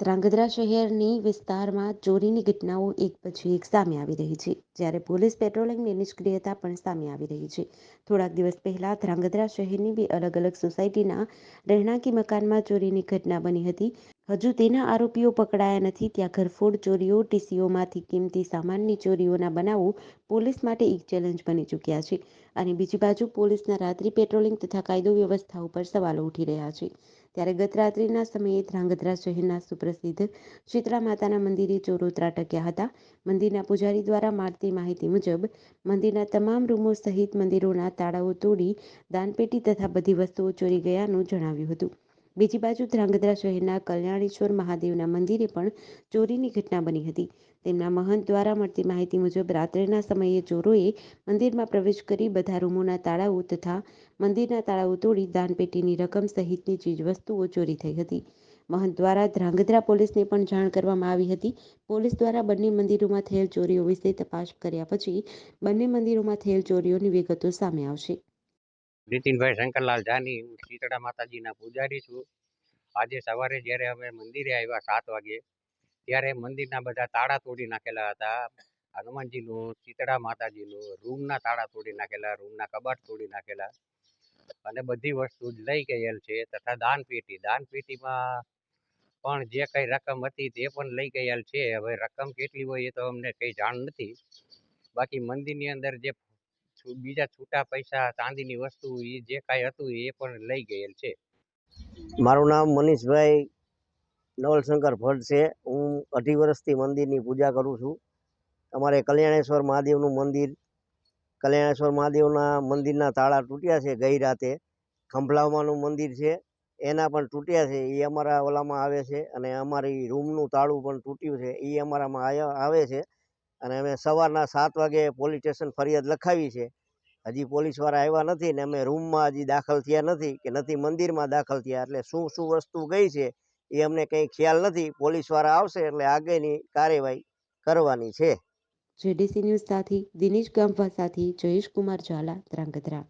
ધ્રાંગધ્રા શહેરની વિસ્તારમાં ચોરીની ઘટનાઓ એક પછી એક સામે આવી રહી છે, જ્યારે પોલીસ પેટ્રોલિંગની નિષ્ક્રિયતા પણ સામે આવી રહી છે. થોડાક દિવસ પહેલા ધ્રાંગધ્રા શહેરની બે અલગ અલગ સોસાયટીના રહેણાંકી મકાનમાં ચોરીની ઘટના બની હતી. હજુ તેના આરોપીઓ પકડાયા નથી. ત્યાં ઘરફોડ ચોરીઓ, ટીસીઓમાંથી કિંમતી સામાનની ચોરીઓના બનાવો પોલીસ માટે એક ચેલેન્જ બની ચૂક્યા છે અને બીજી બાજુ પોલીસના રાત્રિ પેટ્રોલિંગ તથા કાયદો વ્યવસ્થા ઉપર સવાલો ઉઠી રહ્યા છે. ત્યારે ગત રાત્રિના સમયે ધ્રાંગધ્રા શહેરના સુપ્રસિદ્ધ શીતળા માતાના મંદિરે ચોરો ત્રાટક્યા હતા. મંદિરના પૂજારી દ્વારા મળતી માહિતી મુજબ, મંદિરના તમામ રૂમો સહિત મંદિરોના તાળાઓ તોડી, દાનપેટી તથા બધી વસ્તુઓ ચોરી ગયાનું જણાવ્યું હતું. બીજી બાજુ ધ્રાંગધ્રા શહેરના કલ્યાણેશ્વર મહાદેવના મંદિરે પણ ચોરીની ઘટના બની હતી. તેમના મહંત દ્વારા મળતી માહિતી મુજબ, રાત્રિના સમયે ચોરોએ મંદિરમાં પ્રવેશ કરી બધા રૂમોના તાળાઓ તથા મંદિરના તાળાઓ તોડી દાનપેટીની રકમ સહિતની ચીજવસ્તુઓ ચોરી થઈ હતી. મહંત દ્વારા ધ્રાંગધ્રા પોલીસને પણ જાણ કરવામાં આવી હતી. પોલીસ દ્વારા બંને મંદિરોમાં થયેલ ચોરીઓ વિશે તપાસ કર્યા પછી બંને મંદિરોમાં થયેલ ચોરીઓની વિગતો સામે આવશે. નીતિનભાઈ શંકરલાલ જાની, હું શીતળા માતાજીના પૂજારી છું. આજે સવારે જ્યારે અમે મંદિરે આવ્યા સાત વાગે, ત્યારે મંદિરના બધા તાળા તોડી નાખેલા હતા. હનુમાનજીનું, શીતળા માતાજીનું, રૂમના તાળા તોડી નાખેલા, રૂમના કબાટ તોડી નાખેલા. અને બધી વસ્તુ લઈ ગયેલ છે, તથા દાનપેટી. દાનપેટીમાં પણ જે કંઈ રકમ હતી તે પણ લઈ ગયેલ છે. હવે રકમ કેટલી હોય એ તો અમને કંઈ જાણ નથી. બાકી મંદિરની અંદર જે બીજા છૂટા પૈસા, ચાંદીની વસ્તુ એ જે કાંઈ હતું એ પણ લઈ ગયેલ છે. મારું નામ મનીષભાઈ નવલશંકર ભટ્ટ છે. હું અઢી વર્ષથી મંદિરની પૂજા કરું છું. અમારે કલ્યાણેશ્વર મહાદેવનું મંદિર, કલ્યાણેશ્વર મહાદેવના મંદિરના તાળા તૂટ્યા છે ગઈ રાતે. ખંભલામાનું મંદિર છે. એના પણ તૂટ્યા છે. એ અમારા ઓલામાં આવે છે અને અમારી રૂમનું તાળું પણ તૂટ્યું છે. એ અમારામાં આવે છે. અને અમે સવારના સાત વાગે પોલીસ સ્ટેશન ફરિયાદ લખાવી છે. હજી પોલીસવાળા આવ્યા નથી ને અમે રૂમમાં હજી દાખલ થયા નથી કે નથી મંદિરમાં દાખલ થયા. એટલે શું શું વસ્તુ ગઈ છે એ અમને કંઈ ખ્યાલ નથી. પોલીસવાળા આવશે એટલે આગળની કાર્યવાહી કરવાની છે. જેડીસી ન્યૂઝ સાથે દિનેશ ગામવા સાથે જયેશ કુમાર ઝાલા, ધ્રાંગધ્રા.